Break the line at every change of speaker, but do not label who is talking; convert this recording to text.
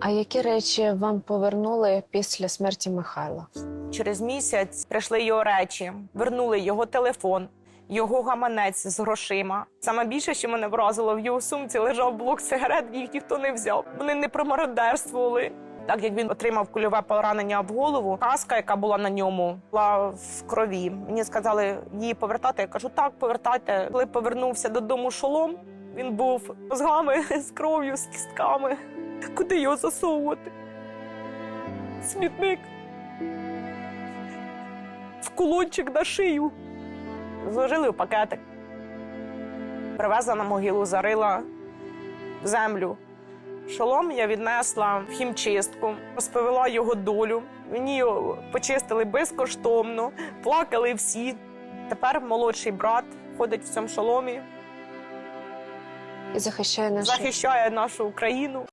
А які речі вам повернули після смерті Михайла?
Через місяць прийшли його речі, вернули його телефон, його гаманець з грошима. Саме більше, що мене вразило, в його сумці лежав блок сигарет, їх ніхто не взяв. Вони не промародерствували. Так як він отримав кульове поранення в голову, каска, яка була на ньому, була в крові. Мені сказали її повертати. Я кажу, так, повертайте. Коли повернувся додому шолом, він був з мозгами, з кров'ю, з кістками. Куди його засовувати? Смітник в кулончик на шию. Зложили в пакетик. Привезла на могилу, зарила в землю. Шолом я віднесла в хімчистку, розповіла його долю. Мені його почистили безкоштовно, плакали всі. Тепер молодший брат ходить в цьому шоломі,
І захищає наш
захищає нашу Україну.